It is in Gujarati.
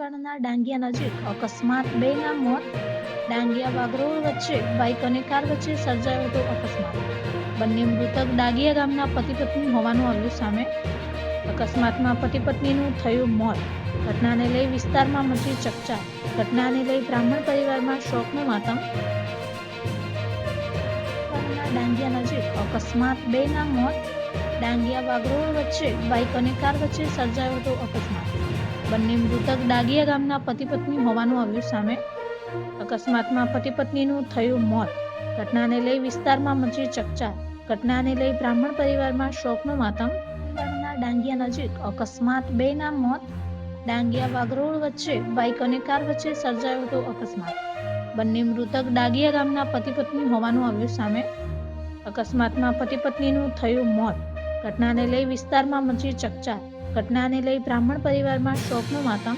વાળાના ડાંગિયા નજીક અકસ્માત બેના મોત, ડાંગિયા વાગરોળ વચ્ચે બાઇક અને કાર વચ્ચે સર્જાયો હતો અકસ્માત. બંને મૃતક ડાંગિયા ગામના પતિ પત્ની હોવાનું આવ્યું સામે. અકસ્માતમાં પતિ પત્નીનું થયું મોત. ઘટનાને લઈ વિસ્તારમાં મચી ચકચાર. ઘટનાને લઈ બ્રાહ્મણ પરિવારમાં શોકનું માતમ. ડાંગિયા નજીક અકસ્માત બેના મોત, ડાંગિયા વાગરોળ વચ્ચે બાઇક અને કાર વચ્ચે સર્જાયો હતો અકસ્માત. બંને મૃતક ડાગીયા ગામના પતિ પત્ની હોવાનું આવ્યું સામે. અકસ્માતમાં પતિ પત્નીનું થયું મોત. ઘટનાને લઈ વિસ્તારમાં મચી ચકચાર. ઘટનાને લઈ બ્રાહ્મણ પરિવારમાં શોકનો માતમ. ડાંગિયા નજીક. અકસ્માત બેના મોત. ડાંગિયા વાગરોળ વચ્ચે બાઇક અને કાર વચ્ચે સર્જાયો હતો અકસ્માત. બંને મૃતક ડાંગિયા ગામના પતિ પત્ની હોવાનું આવ્યું સામે. અકસ્માતમાં પતિ પત્નીનું થયું મોત. ઘટનાને લઈ વિસ્તારમાં મચી ચકચાર. ઘટનાને લઈ બ્રાહ્મણ પરિવારમાં શોકનું માતમ